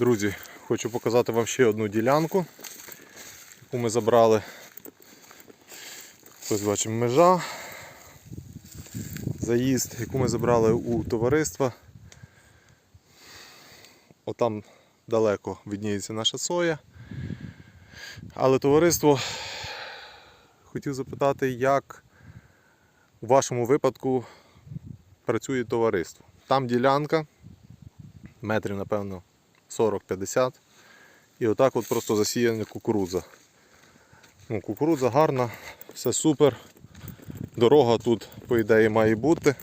Друзі, хочу показати вам ще одну ділянку, яку ми забрали. Ось бачимо межа. Заїзд, яку ми забрали у товариства. Отам далеко видніється наша соя. Але товариство хотів запитати, як у вашому випадку працює товариство. Там ділянка, метрів, напевно, 40-50. І отак от просто засіяна кукурудза. Ну, кукурудза гарна, все супер. Дорога тут, по ідеї, має бути.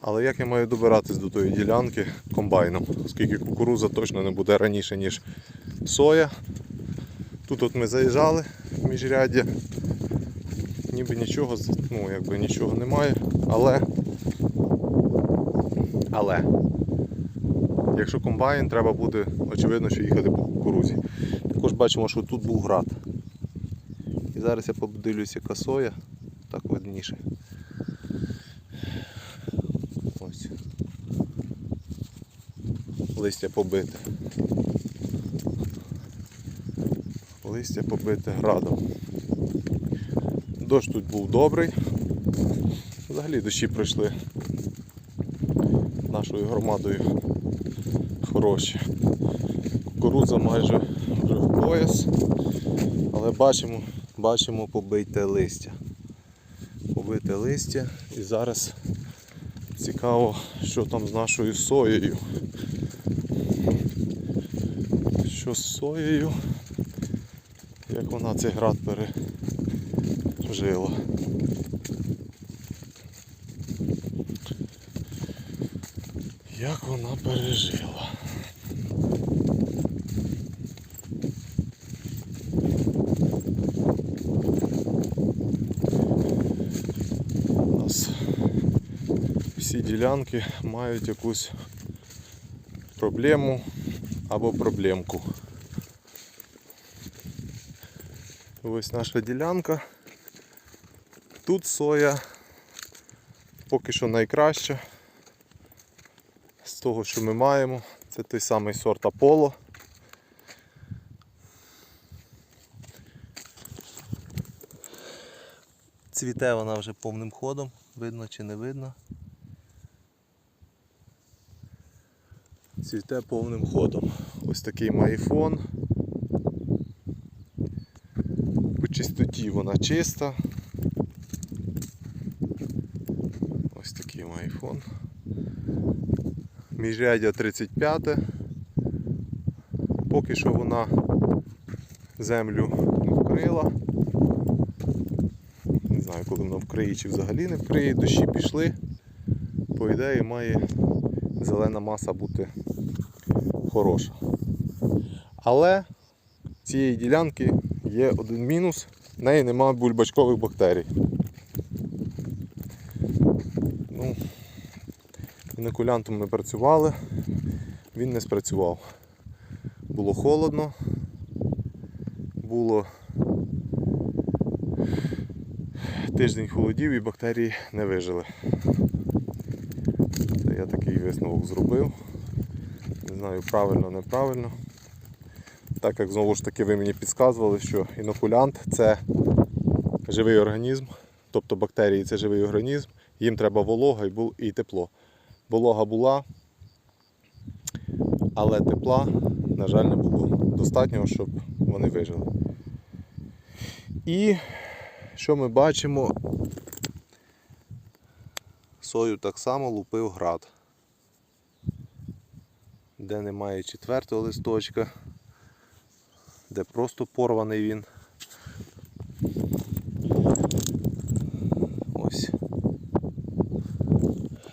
Але як я маю добиратись до тої ділянки комбайном, оскільки кукурудза точно не буде раніше, ніж соя. Тут от ми заїжджали в міжряддя. Ніби нічого, ну якби нічого немає, але. Але. Якщо комбайн, треба буде, очевидно, що їхати по кукурузі. Також бачимо, що тут був град. І зараз я подивлюся, яка соя, так видніше. Ось. Листя побите. Листя побите градом. Дощ тут був добрий. Взагалі дощі пройшли нашою громадою хороші. Кукурудза майже вже в пояс, але бачимо, бачимо побите листя. Побите листя і зараз цікаво, що там з нашою соєю. Що з соєю, як вона цей град пережила. Як вона пережила? У нас всі ділянки мають якусь проблему або проблемку. Ось наша ділянка. Тут соя поки що найкраща з того, що ми маємо. Це той самий сорт Аполло. Цвіте вона вже повним ходом, видно чи не видно. Цвіте повним ходом. Ось такий має фон. По чистоті вона чиста. Ось такий має фон. Міжряддя 35. Поки що вона землю не вкрила. Не знаю, коли вона вкриє чи взагалі не вкриє, дощі пішли. По ідеї має зелена маса бути хороша. Але цієї ділянки є один мінус, в неї немає бульбачкових бактерій. Ну, Інокулянтом ми працювали, він не спрацював. Було холодно, було тиждень холодів і бактерії не вижили. Це я такий висновок зробив. Знаю правильно, неправильно. Так як знову ж таки ви мені підказували, що інокулянт це живий організм, тобто бактерії це живий організм, їм треба волога і тепло. Волога була, але тепла, на жаль, не було достатньо, щоб вони вижили. І що ми бачимо? Сою так само лупив град. Де немає четвертого листочка, де просто порваний він. Ось.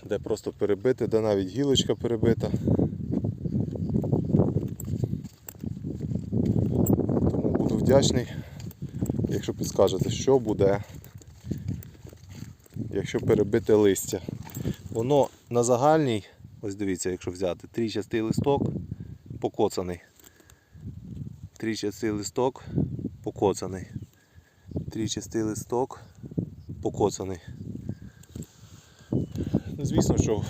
Де просто перебити, де навіть гілочка перебита. Тому буду вдячний, якщо підскажете, що буде, якщо перебити листя. Воно на загальній, ось дивіться, якщо взяти, трічастий листок покоцаний. Трічастий листок покоцаний. Трічастий листок покоцаний. Ну, Звісно, що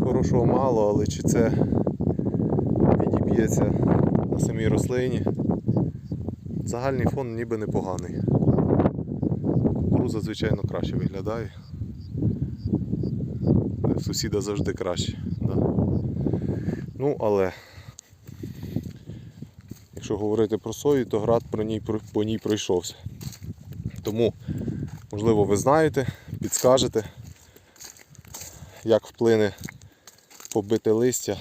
хорошого мало, але чи це відіб'ється на самій рослині. Загальний фон ніби непоганий. Кукуруза, звичайно, краще виглядає. Сусіда завжди краще. Да? Ну, але якщо говорити про сою, то град про ній, по ній пройшовся. Тому, можливо, ви знаєте, підскажете, як вплине побите листя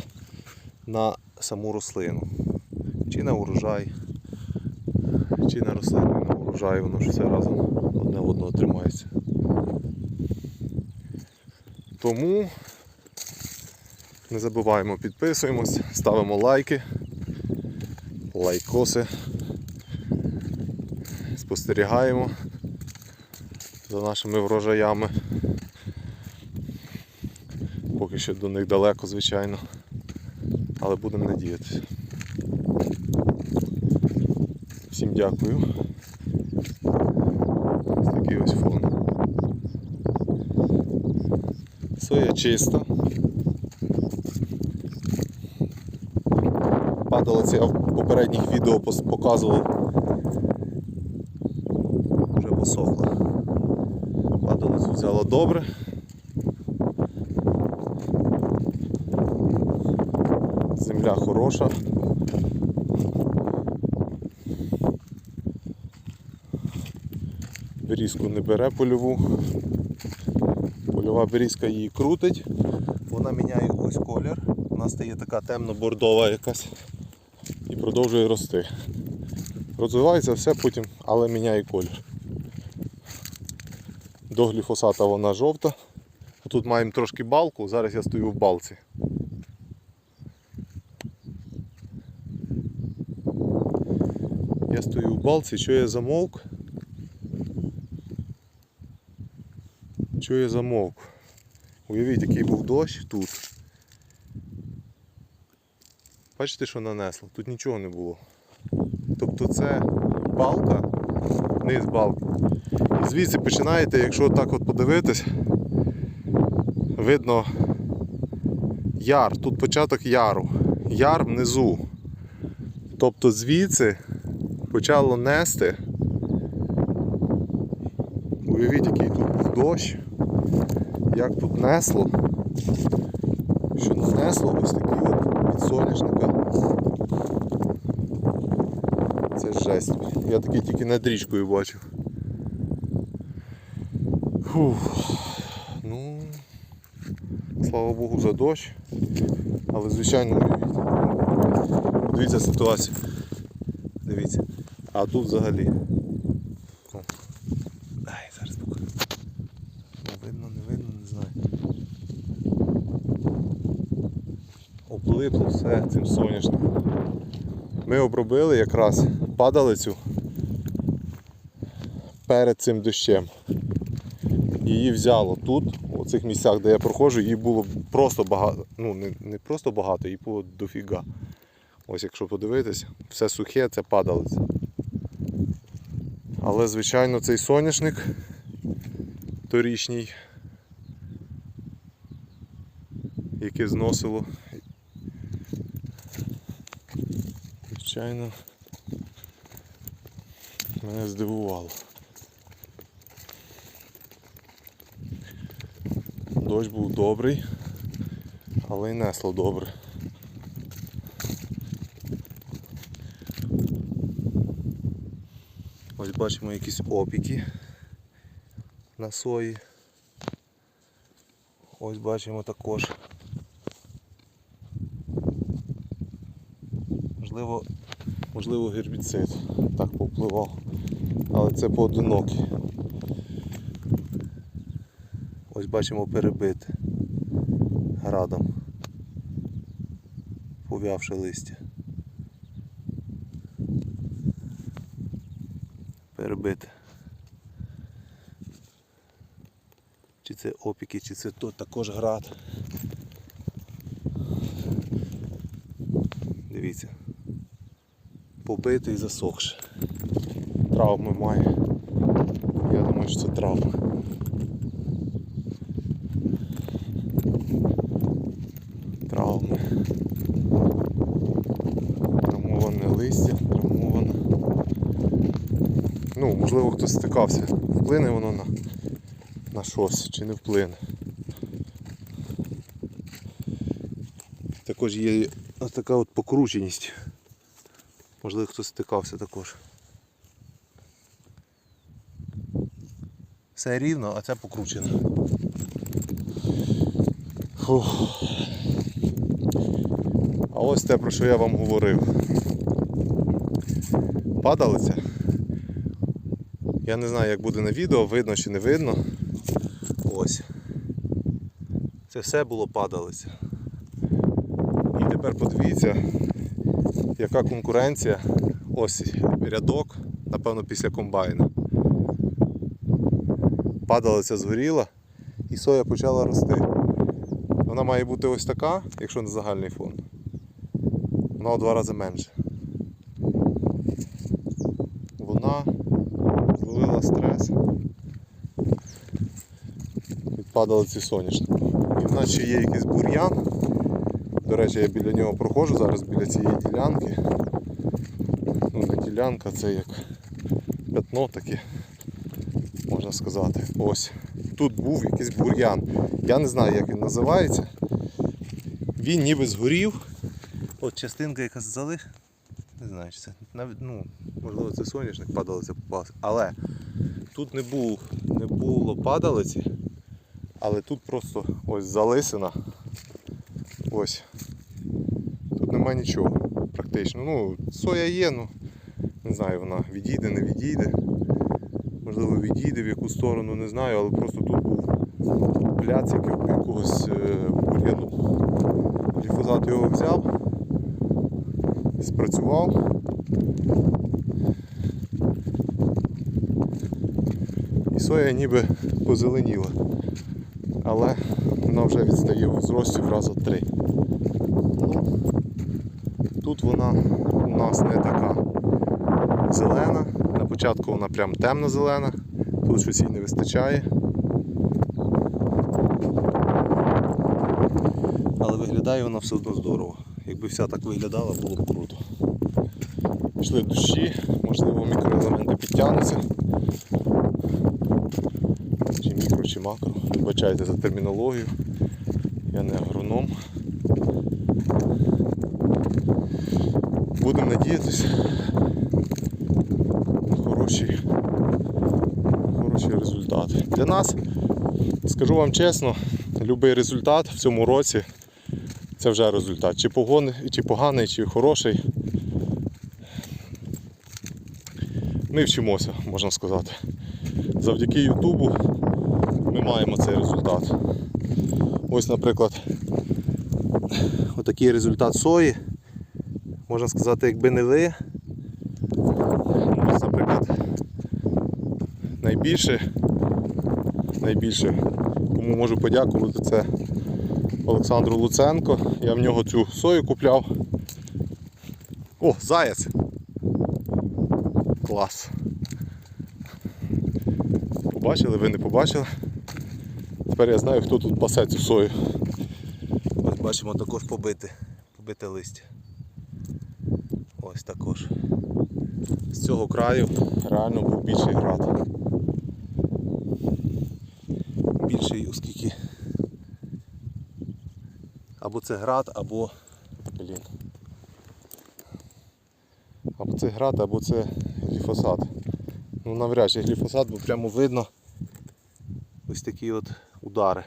на саму рослину. Чи на урожай, чи на рослину на урожай, воно ж все разом одне в одного тримається. Тому не забуваємо, підписуємось, ставимо лайки, лайкоси, спостерігаємо за нашими врожаями. Поки що до них далеко, звичайно, але будемо надіятися. Всім дякую. Ось такий ось фон. Соя чиста. Падалиці я в попередніх відео показував. Вже посохла. Падалицю взяла добре. Земля хороша. Берізку не бере польову. Польова берізка її крутить. Вона міняє ось колір. Вона стає така темно-бордова якась і продовжує рости. Розвивається все потім, але міняє колір. До гліфосата вона жовта. Тут маємо трошки балку, зараз я стою в балці. Я стою в балці, що я замовк. Що я замовк? Уявіть, який був дощ тут. Бачите, що нанесло? Тут нічого не було. Тобто це балка, низ балки. І звідси починаєте, якщо так от подивитись, видно яр, тут початок яру. Яр внизу. Тобто звідси почало нести. Уявіть, який тут був дощ, як тут несло, що нанесло ось такі от від соняшника. Це жесть. Я такий тільки над річкою бачив. Фух. Ну, слава Богу за дощ. Але звичайно. Дивіться ситуацію. Дивіться. А тут взагалі. О. Ай, зараз покажу. Ну, видно, не видно, не знаю. Облипло все цим соняшником. Ми обробили якраз падалицю перед цим дощем. Її взяло тут, у цих місцях, де я проходжу, її було просто багато. Ну, не, не просто багато, її було дофіга. Ось якщо подивитися, все сухе, це падалиця. Але, звичайно, цей соняшник торішній, який зносило. Звичайно, мене здивувало. Дощ був добрий, але й несло добре. Ось бачимо якісь опіки на сої. Ось бачимо також. Можливо, можливо гербіцид так повпливав. Але це поодинокі. Ось бачимо перебите градом, пов'явши листя. Перебите. Чи це опіки, чи це то також град. побитий, засохший. Травми має. Я думаю, що це травма. Травми. Травмоване листя, травмоване. Ну, можливо, хтось стикався. Вплине воно на, на щось чи не вплине. Також є така от покрученість. Можливо, хтось стикався також. Все рівно, а це покручено. А ось те, про що я вам говорив. Падалиця. Я не знаю, як буде на відео, видно чи не видно. Ось. Це все було падалиця. І тепер подивіться, яка конкуренція. Ось рядок, напевно, після комбайна. Падалиця згоріла і соя почала рости. Вона має бути ось така, якщо не загальний фон. Вона у два рази менше. Вона зловила стрес від падалиці соняшнику. І в нас ще є якийсь бур'ян. До речі, я біля нього проходжу зараз біля цієї ділянки. Ну, не ділянка, це як пятно таке, можна сказати. Ось. Тут був якийсь бур'ян. Я не знаю, як він називається. Він ніби згорів. От частинка, яка залиш. Не знаю, чи це навіть, ну, можливо, це соняшник падалиця попався. Але тут не було, не було падалиці, але тут просто ось залисина. Ось. Тут нема нічого практично. Ну, соя є, ну не знаю, вона відійде, не відійде. Можливо, відійде в яку сторону, не знаю, але просто тут був пляц який- якогось е, бур'яну. Гліфозат його взяв, спрацював. І соя ніби позеленіла. Але вона вже відстає у зрості в рази три. Тут вона у нас не така зелена. На початку вона прям темно-зелена, тут щось їй не вистачає. Але виглядає вона все одно здорово. Якби вся так виглядала, було б круто. Пішли дощі, можливо мікроелементи підтягнуться. Чи мікро, чи макро. Вибачайте за термінологію. Я не агроном. Будемо надіятися на хороші, хороші результати. Для нас, скажу вам чесно, будь-який результат в цьому році це вже результат. Чи, погони, чи поганий, чи хороший. Ми вчимося, можна сказати. Завдяки Ютубу ми маємо цей результат. Ось, наприклад, отакий результат сої. Можна сказати, якби не ви. Наприклад, найбільше, найбільше, кому можу подякувати, це Олександру Луценко. Я в нього цю сою купляв. О, заяць! Клас! Побачили, ви не побачили. Тепер я знаю, хто тут пасе цю сою. Бачимо також побите, побите листя. Ось також. З цього краю реально був більший град. Більший, оскільки або це град, або. Блін. Або це град, або це гліфосат. Ну навряд чи гліфосат, бо прямо видно ось такі от удари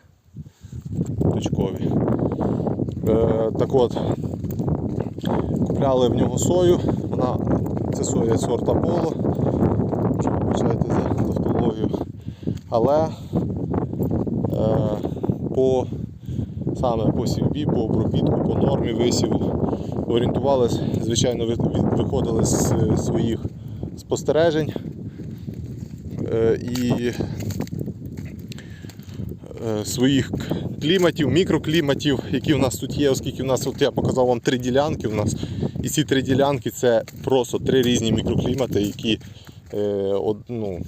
точкові. Е, так от, купляли в нього сою, вона, це соя сорт Аполло, що вибачайте за тавтологію. Але е, по саме по сівбі, по обробітку, по нормі висіву орієнтувалися, звичайно, ви- ви- виходили з своїх спостережень. Е, і е, своїх кліматів, мікрокліматів, які в нас тут є, оскільки в нас, от я показав вам три ділянки у нас. І ці три ділянки це просто три різні мікроклімати, які е, ну,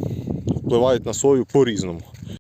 впливають на сою по-різному.